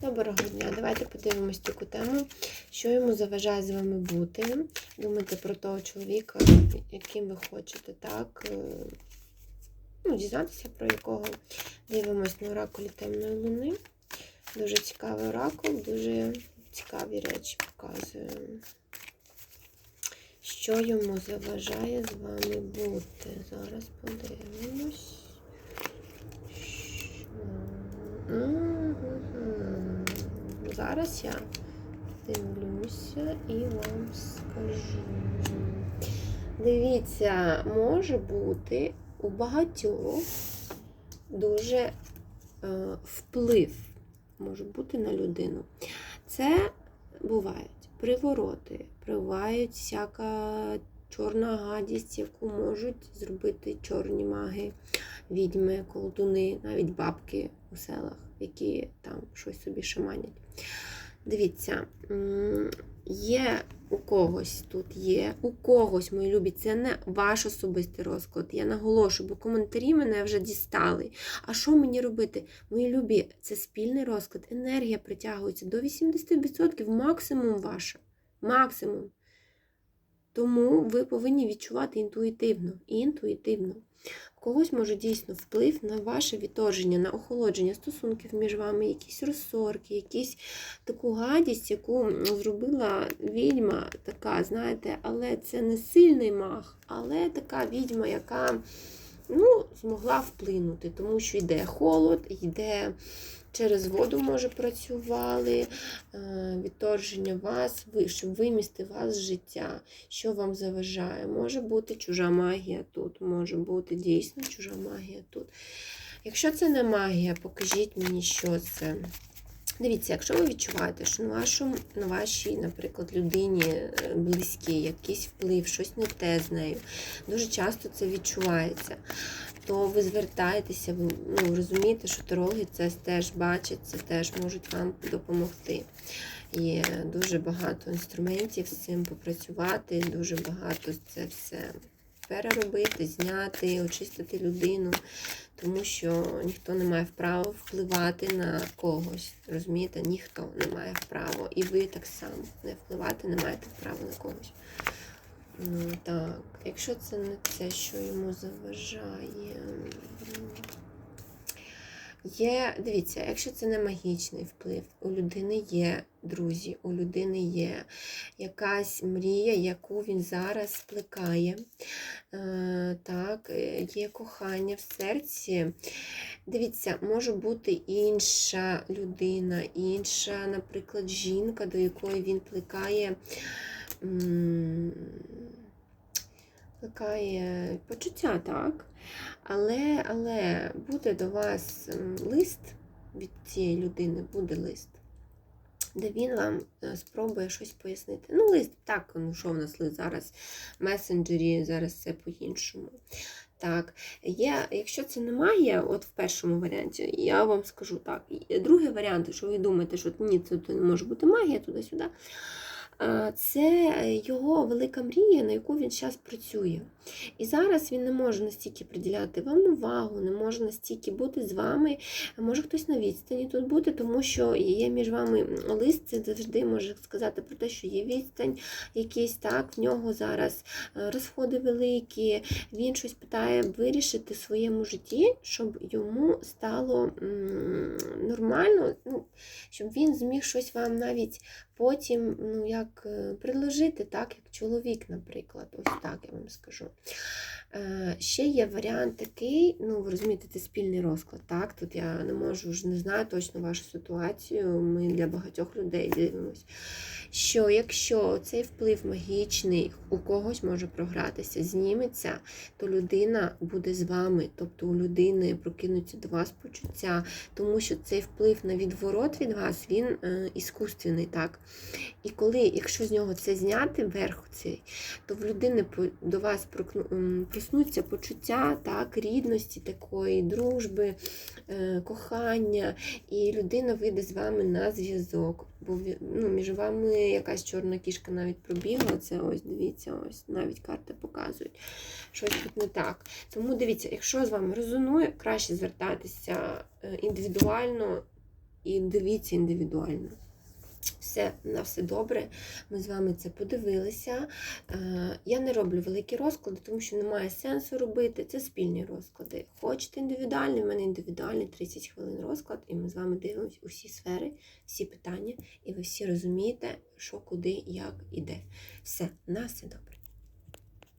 Доброго дня. Давайте подивимось таку тему, що йому заважає з вами бути. Думайте про того чоловіка, яким ви хочете, так? е, Ну, дізнатися про якого. Дивимось на оракулі темної луни. Дуже цікавий оракул, дуже цікаві речі показує. Що йому заважає з вами бути? Зараз подивимось. Що? Зараз я дивлюся і вам скажу. Дивіться, може бути у багатьох дуже е, вплив може бути на людину. Це бувають привороти, бувають всяка чорна гадість, яку можуть зробити чорні маги, відьми, колдуни, навіть бабки у селах, які там щось собі шаманять. Дивіться, є у когось тут є, у когось, мої любі, це не ваш особистий розклад. Я наголошую, бо коментарі мене вже дістали. А що мені робити? Мої любі, це спільний розклад. Енергія притягується до 80% максимум ваша. Максимум. Тому ви повинні відчувати інтуїтивно. Інтуїтивно. Когось може дійсно вплив на ваше відторження, на охолодження стосунків між вами, якісь розсорки, якісь таку гадість, яку зробила відьма, така, знаєте, але це не сильний мах, але така відьма, яка ну, змогла вплинути, тому що йде холод, йде через воду, може, працювали, е, відторження вас, щоб вимісти вас з життя, що вам заважає. Може бути чужа магія тут, може бути дійсно чужа магія тут. Якщо це не магія, покажіть мені, що це. Дивіться, якщо ви відчуваєте, що на, вашому, на вашій, наприклад, людині е, близькій якийсь вплив, щось не те з нею, дуже часто це відчувається, то ви звертаєтеся, ви ну, розумієте, що тарологи це теж бачать, це теж можуть вам допомогти. Є дуже багато інструментів з цим попрацювати, дуже багато це все переробити, зняти, очистити людину, тому що ніхто не має вправо впливати на когось. Розумієте, ніхто не має вправо. І ви так само не впливати не маєте вправо на когось. Ну, так, якщо це не те, що йому заважає. Є, дивіться, якщо це не магічний вплив, у людини є друзі, у людини є якась мрія, яку він зараз плекає. Е, так, е, є кохання в серці. Дивіться, може бути інша людина, інша, наприклад, жінка, до якої він плекає. М, Плекає почуття, так? Але, але буде до вас лист від цієї людини, буде лист, де він вам е, спробує щось пояснити. Ну, лист, так, ну що в нас лист зараз в месенджері, зараз все по-іншому. Так, є, якщо це не магія, от в першому варіанті, я вам скажу так. Другий варіант, що ви думаєте, що ні, це не може бути магія туди-сюди. Це його велика мрія, на яку він зараз працює. І зараз він не може настільки приділяти вам увагу, не може настільки бути з вами. Може хтось на відстані тут бути, тому що є між вами лист, це завжди може сказати про те, що є відстань якийсь, так, в нього зараз е, розходи великі, він щось питає вирішити в своєму житті, щоб йому стало нормально, ну, щоб він зміг щось вам навіть потім ну, як е, предложити, так, як чоловік, наприклад. Ось так я вам скажу. Е, Ще є варіант такий, ну ви розумієте, це спільний розклад. Так, тут я не можу ж не знаю точно вашу ситуацію. Ми для багатьох людей дивимося. Що якщо цей вплив магічний у когось може програтися, зніметься, то людина буде з вами, тобто у людини прокинуться до вас почуття, тому що цей вплив на відворот від вас він е, іскусственний, так. І коли, якщо з нього це зняти, верх цей, то в людини до вас проснуться почуття так, рідності такої, дружби, е, кохання, і людина вийде з вами на зв'язок. Бо ну, між вами якась чорна кішка навіть пробігла. Це ось дивіться, ось навіть карти показують. Щось тут не так. Тому дивіться, якщо з вами резонує, краще звертатися е, індивідуально і дивіться індивідуально. Все, на все добре. Ми з вами це подивилися. Е, Я не роблю великі розклади, тому що немає сенсу робити. Це спільні розклади. Хочете індивідуальний, в мене індивідуальний 30 хвилин розклад, і ми з вами дивимося усі сфери, всі питання, і ви всі розумієте, що куди, як іде. Все, на все добре.